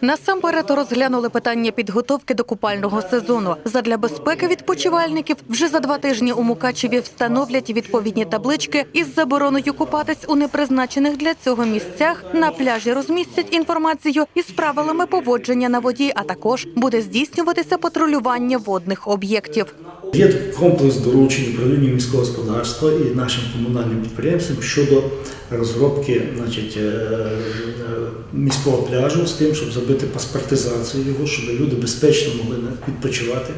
Насамперед розглянули питання підготовки до купального сезону. Задля безпеки відпочивальників вже за два тижні у Мукачеві встановлять відповідні таблички із забороною купатись у непризначених для цього місцях. На пляжі розмістять інформацію із правилами поводження на воді, а також буде здійснюватися патрулювання водних об'єктів. Є комплекс доручень управління міського господарства і нашим комунальним підприємствам щодо розробки значить, е, е, міського пляжу з тим, щоб зробити паспортизацію його, щоб люди безпечно могли відпочивати.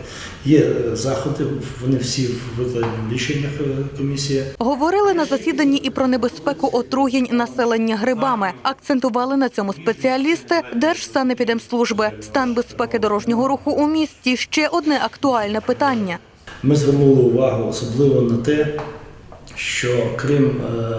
Є е, заходи, вони всі в викладені в рішеннях комісії. Говорили на засіданні і про небезпеку отруєнь населення грибами. Акцентували на цьому спеціалісти Держсанепідемслужби. Стан безпеки дорожнього руху у місті ще одне актуальне питання. Ми звернули увагу особливо на те, що крім е,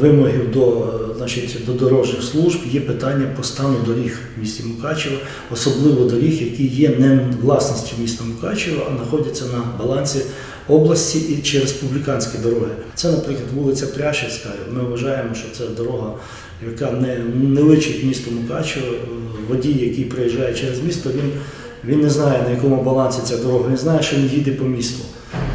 вимогів до, е, значить, до дорожніх служб, є питання по стану доріг в місті Мукачево, особливо доріг, які є не власністю міста Мукачево, а знаходяться на балансі області і чи республіканські дороги. Це, наприклад, вулиця Пряшівська. Ми вважаємо, що це дорога, яка не, не личить місту Мукачево. Водій, який приїжджає через місто, він він не знає, на якому балансі ця дорога, не знає, що він їде по місту.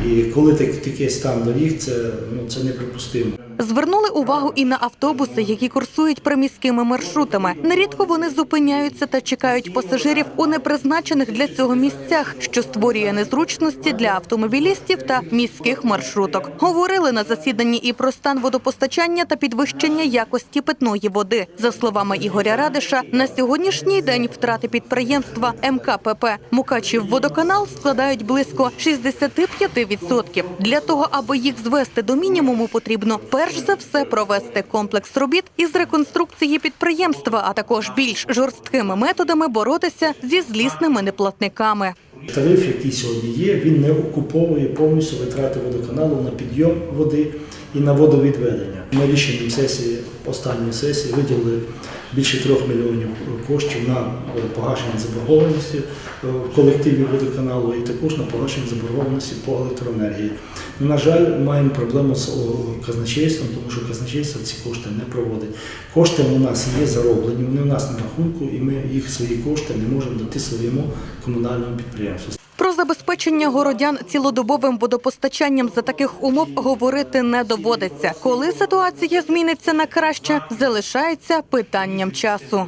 І коли так- такий стан доріг, це, ну, це неприпустимо. Звернули увагу і на автобуси, які курсують приміськими маршрутами. Нерідко вони зупиняються та чекають пасажирів у непризначених для цього місцях, що створює незручності для автомобілістів та міських маршруток. Говорили на засіданні і про стан водопостачання та підвищення якості питної води. За словами Ігоря Радиша, на сьогоднішній день втрати підприємства МКПП Мукачів водоканал складають близько 65%. Для того, аби їх звести до мінімуму, потрібно перш за все провести комплекс робіт із реконструкції підприємства, а також більш жорсткими методами боротися зі злісними неплатниками. Тариф, який сьогодні є, він не окуповує повністю витрати водоканалу на підйом води і на водовідведення. Ми рішенням сесії, останньої сесії, виділили більше трьох мільйонів коштів на е, погашення заборгованості е, в колективі водоканалу і також на погашення заборгованості по електроенергії. На жаль, маємо проблему з казначейством, тому що казначейство ці кошти не проводить. Кошти у нас є зароблені, вони у нас на рахунку, і ми їх свої кошти не можемо дати своєму комунальному підприємству. Про забезпечення городян цілодобовим водопостачанням за таких умов говорити не доводиться. Коли ситуація зміниться на краще, залишається питанням часу.